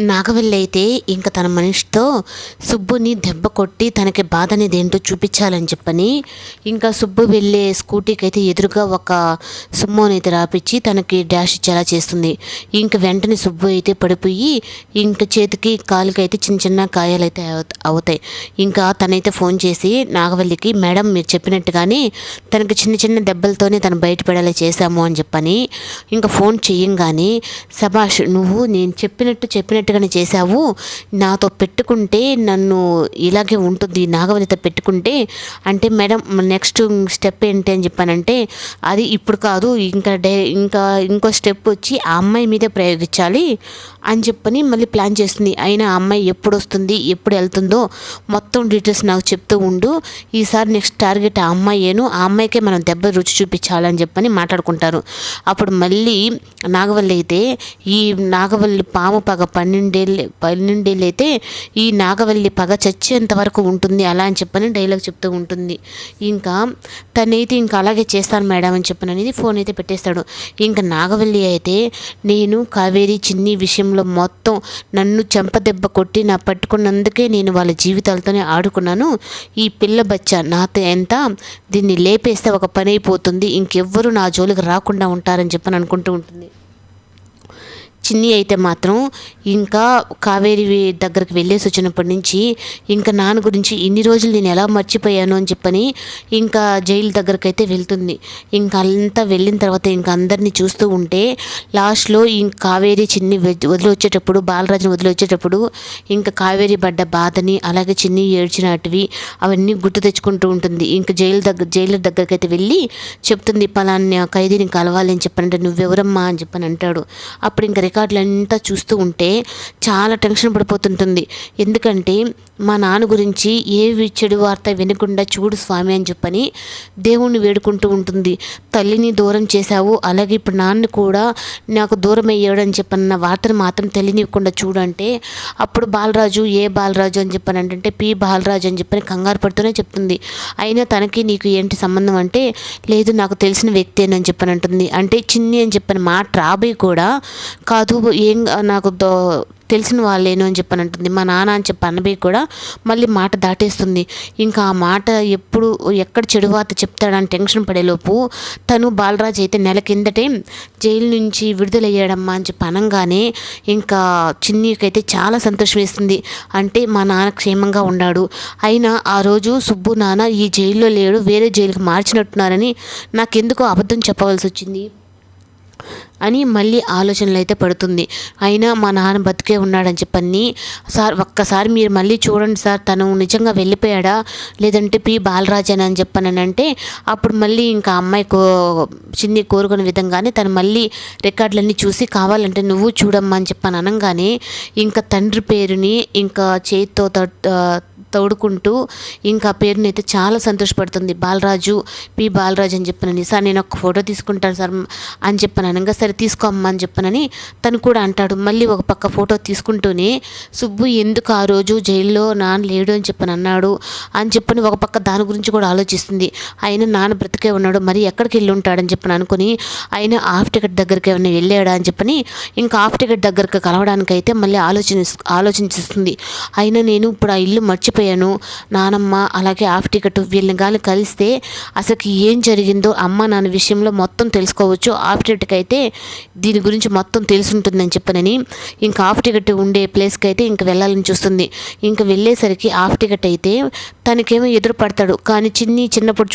నాగవల్లి అయితే ఇంకా తన మనిషితో సుబ్బుని దెబ్బ కొట్టి తనకి బాధ అనేది ఏంటో చూపించాలని చెప్పని ఇంకా సుబ్బు వెళ్ళే స్కూటీకి అయితే ఎదురుగా ఒక సుమ్మోని అయితే రాపిచ్చి తనకి డాష్ ఇచ్చేలా చేస్తుంది. ఇంక వెంటనే సుబ్బు అయితే పడిపోయి ఇంక చేతికి కాలుకి అయితే చిన్న చిన్న గాయాలు అయితే అవుతాయి. ఇంకా తనైతే ఫోన్ చేసి నాగవల్లికి మేడం మీరు చెప్పినట్టుగానే తనకి చిన్న చిన్న దెబ్బలతోనే తను బయటపడేలా చేశాము అని చెప్పని ఇంకా ఫోన్ చేయంగానే సభాష్ నువ్వు నేను చెప్పినట్టు చెప్పినట్టు చెప్పినట్టుగానే చేశావు? నాతో పెట్టుకుంటే నన్ను ఇలాగే ఉంటుంది నాగవల్లితో పెట్టుకుంటే? అంటే మేడం నెక్స్ట్ స్టెప్ ఏంటి అని చెప్పానంటే అది ఇప్పుడు కాదు ఇంకా డే ఇంకా ఇంకో స్టెప్ వచ్చి ఆ అమ్మాయి మీదే ప్రయోగించాలి అని చెప్పని మళ్ళీ ప్లాన్ చేస్తుంది. అయినా ఆ అమ్మాయి ఎప్పుడు వస్తుంది ఎప్పుడు వెళ్తుందో మొత్తం డీటెయిల్స్ నాకు చెప్తూ ఉండు. ఈసారి నెక్స్ట్ టార్గెట్ ఆ అమ్మాయేను ఆ అమ్మాయికే మనం దెబ్బ రుచి చూపించాలని చెప్పని మాట్లాడుకుంటారు. అప్పుడు మళ్ళీ నాగవల్లి అయితే ఈ నాగవల్లి పాము పగ పని పన్నెండేళ్ళు పన్నెండేళ్ళు అయితే ఈ నాగవల్లి పగ చచ్చేంత వరకు ఉంటుంది. అలా అని చెప్పని డైలాగ్ చెప్తూ ఉంటుంది. ఇంకా తనైతే ఇంకా అలాగే చేస్తాను మేడం అని చెప్పని అనేది ఫోన్ అయితే పెట్టేస్తాడు. ఇంకా నాగవల్లి అయితే నేను కావేరి చిన్ని విషయంలో మొత్తం నన్ను చెంపదెబ్బ కొట్టి నా పట్టుకున్నందుకే నేను వాళ్ళ జీవితాలతోనే ఆడుకున్నాను. ఈ పిల్ల బచ్చ నాతో ఎంత దీన్ని లేపేస్తే ఒక పని అయిపోతుంది. ఇంకెవ్వరు నా జోలికి రాకుండా ఉంటారని చెప్పని అనుకుంటూ ఉంటుంది. చిన్ని అయితే మాత్రం ఇంకా కావేరి దగ్గరికి వెళ్ళేసి వచ్చినప్పటి నుంచి ఇంకా నాన్న గురించి ఇన్ని రోజులు నేను ఎలా మర్చిపోయాను అని చెప్పని ఇంకా జైలు దగ్గరికి అయితే వెళ్తుంది. ఇంకా అంతా వెళ్ళిన తర్వాత ఇంకా అందరినీ చూస్తూ ఉంటే లాస్ట్లో ఇంకా కావేరి చిన్ని వదిలి వచ్చేటప్పుడు బాలరాజుని వదిలి వచ్చేటప్పుడు ఇంకా కావేరి పడ్డ బాధని అలాగే చిన్ని ఏడ్చినటివి అవన్నీ గుర్తు తెచ్చుకుంటూ ఉంటుంది. ఇంకా జైలు దగ్గర జైలు దగ్గరికి అయితే వెళ్ళి చెప్తుంది పలాన్ని ఖైదీని కలవాలని చెప్పనంటే నువ్వెవరమ్మా అని చెప్పని అంటాడు అప్పుడు ఇంకా రికార్డులంతా చూస్తూ ఉంటే చాలా టెన్షన్ పడిపోతుంటుంది. ఎందుకంటే మా నాన్న గురించి ఏ చెడు వార్త వినకుండా చూడు స్వామి అని చెప్పని దేవుణ్ణి వేడుకుంటూ ఉంటుంది. తల్లిని దూరం చేశావు అలాగే ఇప్పుడు నాన్న కూడా నాకు దూరం అయ్యాడు అని చెప్పన్న వార్తను మాత్రం తెలియనివ్వకుండా చూడంటే అప్పుడు బాలరాజు ఏ బాలరాజు అని చెప్పని అంటే పి బాలరాజు అని చెప్పని కంగారు పడుతూనే చెప్తుంది. అయినా తనకి నీకు ఏంటి సంబంధం అంటే లేదు నాకు తెలిసిన వ్యక్తి అని చెప్పని అంటుంది. అంటే చిన్ని అని చెప్పిన మాట రాబోయి కూడా కాదు ఏం నాకు తెలిసిన వాళ్ళేను అని చెప్పని అంటుంది. మా నాన్న అని చెప్పి అన్నబయ్య కూడా మళ్ళీ మాట దాటేస్తుంది. ఇంకా ఆ మాట ఎప్పుడు ఎక్కడ చెడు చెప్తాడని టెన్షన్ పడేలోపు తను బాలరాజు అయితే నెల కిందటే జైలు నుంచి విడుదలయ్యాడమ్మా అని చెప్పి అనగానే ఇంకా చిన్నీకైతే చాలా సంతోషం వేస్తుంది. అంటే మా నాన్న క్షేమంగా ఉన్నాడు. అయినా ఆ రోజు సుబ్బు నాన్న ఈ జైల్లో లేడు వేరే జైలుకి మార్చినట్టున్నారని నాకెందుకో అబద్ధం చెప్పవలసి వచ్చింది అని మళ్ళీ ఆలోచనలు అయితే పడుతుంది. అయినా మా నాన్న బతికే ఉన్నాడని చెప్పని సార్ ఒక్కసారి మీరు మళ్ళీ చూడండి సార్ తను నిజంగా వెళ్ళిపోయాడా? లేదంటే పి. బాలరాజన్ అని చెప్పానంటే అప్పుడు మళ్ళీ ఇంకా అమ్మాయి కో చిన్ని కోరుకునే విధంగానే తను మళ్ళీ రికార్డులన్నీ చూసి కావాలంటే నువ్వు చూడమ్మా అని చెప్పాను అనగానే ఇంకా తండ్రి పేరుని ఇంకా చేతితో తోడుకుంటూ ఇంకా పేరుని అయితే చాలా సంతోషపడుతుంది. బాలరాజు పి. బాలరాజు అని చెప్పనని. సార్ నేను ఒక ఫోటో తీసుకుంటాను సార్ అని చెప్పాను అనగా సరే తీసుకోమ్మా అని చెప్పనని తను కూడా అంటాడు. మళ్ళీ ఒక పక్క ఫోటో తీసుకుంటూనే సుబ్బు ఎందుకు ఆ రోజు జైల్లో నాన్న లేడు అని చెప్పని అన్నాడు అని చెప్పని ఒక పక్క దాని గురించి కూడా ఆలోచిస్తుంది. ఆయన నాన్న బ్రతికే ఉన్నాడు. మరి ఎక్కడికి వెళ్ళి ఉంటాడని చెప్పని అనుకుని ఆయన హాఫ్ టికెట్ దగ్గరికి ఏమైనా వెళ్ళాడా అని చెప్పని ఇంకా హాఫ్ టికెట్ దగ్గరకు కలవడానికైతే మళ్ళీ ఆలోచన ఆలోచించిస్తుంది. అయినా నేను ఇప్పుడు ఆ ఇల్లు మర్చిపోయాను నానమ్మ అలాగే హాఫ్ టికెట్ వీళ్ళని కానీ కలిస్తే అసలు ఏం జరిగిందో అమ్మ నాన్న విషయంలో మొత్తం తెలుసుకోవచ్చు. హాఫ్ టికెట్కి అయితే దీని గురించి మొత్తం తెలుసుంటుందని చెప్పనని ఇంకా హాఫ్ టికెట్ ఉండే ప్లేస్కి అయితే ఇంక వెళ్ళాలని చూస్తుంది. ఇంక వెళ్ళేసరికి హాఫ్ టికెట్ అయితే తనకేమో ఎదురు పడతాడు కానీ చిన్ని చిన్నప్పుడు చూసి